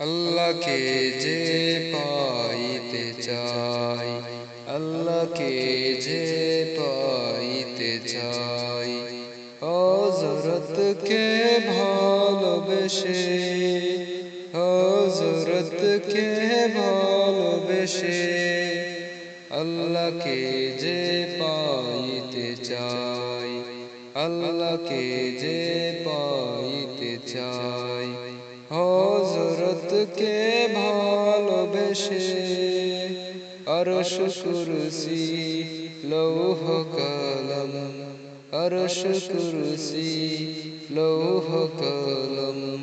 আল্লাহকে যে পাইতে চাই, আল্লাহকে যে পাইতে চাই। হজরতকে ভালোবেসে হজরতকে ভালোবেসে, আল্লাহকে যে পাইতে চাই, আল্লাহকে যে পাইতে চাই। হজরতকে ভালোবেসে আরশ কুরসি লৌহ কলম আরশ কুরসি লৌহ কলম,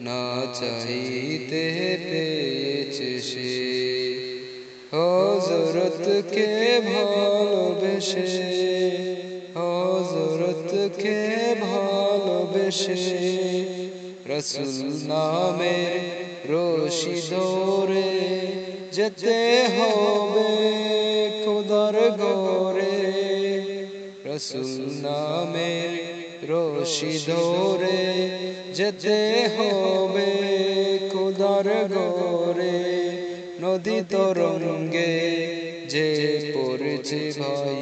না চাইতে পেয়েছে সে। হজরতকে ভালোবেসে হজরতকে ভালোবেসে রসুল নামের রশি ধরে যেতে হবে খোদার গরে রসুল নামের রশি ধরে যেতে হবে খোদার গরে নদী তরঙ্গে যে পড়েছে ভাই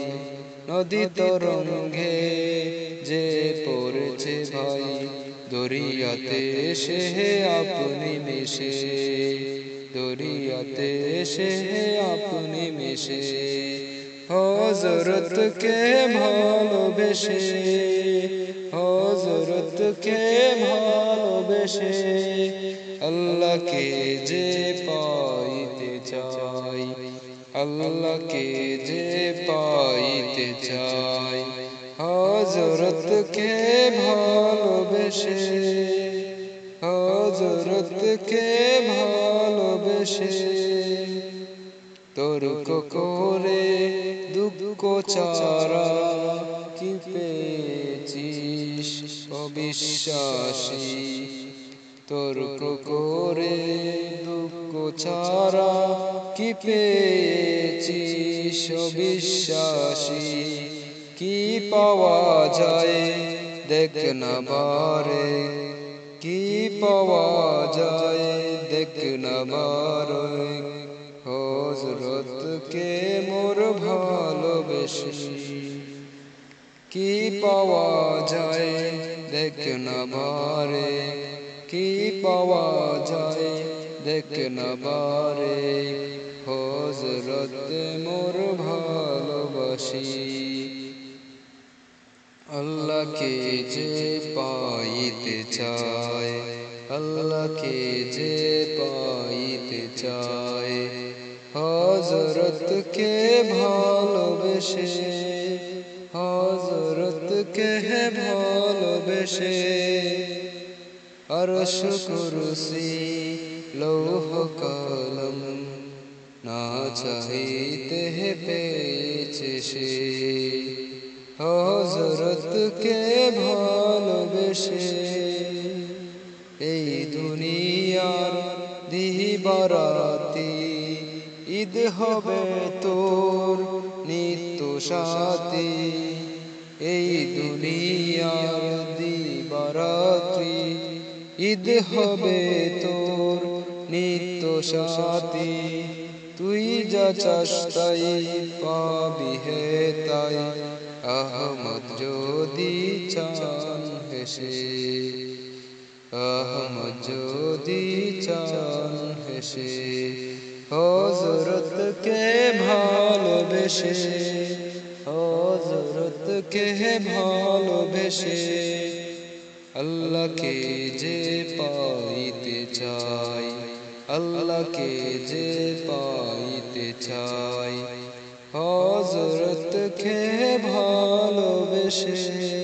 নদী তরঙ্গে যে পড়েছে ভাই দরিয়াতে এসে আপনি মিশে, দরিয়াতে এসে আপনি মিশে হজরতকে ভালোবেসে হজরতকে ভালোবেসে, আল্লাহকে যে পাইতে চাই, আল্লাহকে যে পাইতে চাই হজরতকে ভালোবেসে হজরতকে ভালোবেসে তর্ক করে দুঃখ চারা কি পেয়েছিস অবিশ্বাসী? তর্ক করে দুঃখ ছাড়া কি পেয়েছিস অবিশ্বাসী? পাওয়া যায়? দেখ না বারে কি পাওয়া যায়? দেখ না বারে হজরতকে মোর ভালোবেসে? কি পাওয়া যায়? দেখ না বারে কি পাওয়া যায়? দেখ না বারে হজরত মোর ভালোবাসি। আল্লাহকে যে পাইতে চায়, আল্লাহকে যে পাইতে চায় হজরতকে ভালোবেসে হজরতকে ভালোবেসে, আরশ কুরসি, লৌহ কলম, না চাইতে পেয়েছে সে। হজরতকে ভালোবেসে এই দুনিয়ার দিবারাতি ঈদ হবে তোর নিত্য সাথী এই দুনিয়ার দিবারাত্রি ঈদ হবে তোর নিত্য সাথী তুই যা চাস তাই পাবি হে তাই। আহমদ যদি চান হেসে আহমদ যদি চান হেসে হজরতকে ভালোবেসে হজরতকে ভালোবেসে আল্লাহকে যে পাইতে চাই। আল্লাহকে যে পাইতে চাই হজরত খে ভালোবেসে